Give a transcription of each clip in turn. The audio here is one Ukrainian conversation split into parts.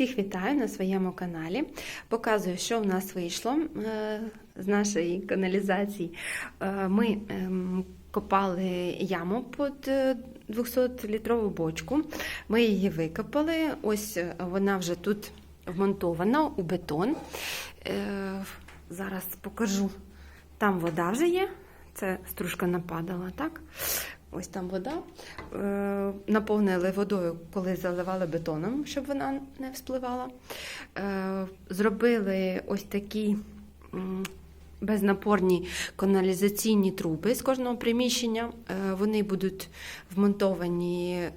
Всіх вітаю на своєму каналі. Показую, що в нас вийшло е, з нашої каналізації. Е, Ми ем, копали яму під 200-літрову бочку. Ми її викопали. Ось е, вона вже тут вмонтована у бетон. Е, Зараз покажу. Там вода вже є. Це стружка нападала, так? Ось там вода. Е, наповнили водою, коли заливали бетоном, щоб вона не вспливала. Е, зробили ось такі безнапорні каналізаційні труби з кожного приміщення. Е, вони будуть вмонтовані.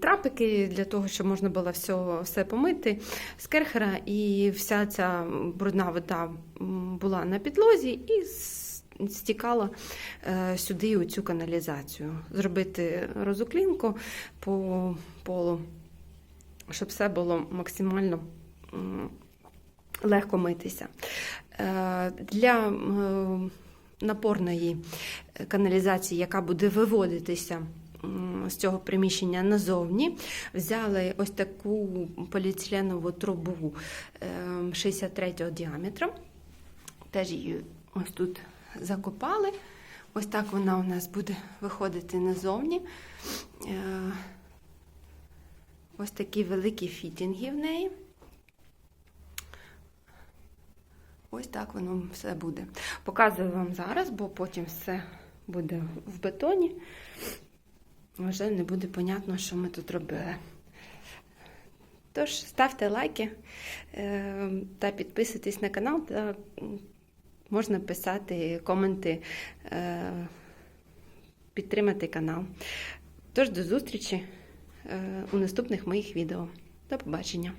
Трапики для того, щоб можна було все, все помити з керхера, і вся ця брудна вода була на підлозі і с- стікала е, сюди у цю каналізацію. Зробити розуклінку по полу, щоб все було максимально легко митися. Е, Для е, напорної каналізації, яка буде виводитися з цього приміщення назовні, взяли ось таку поліетиленову трубу е, 63 діаметра. Теж її ось тут закопали. Ось так вона у нас буде виходити назовні. Е, Ось такі великі фітінги в неї. Ось так воно все буде. Показую вам зараз, бо потім все буде в бетоні. Вже не буде понятно, що ми тут робили. Тож, ставте лайки е, та підписуйтесь на канал, та можна писати коменти, е, підтримати канал. Тож до зустрічі е, у наступних моїх відео. До побачення!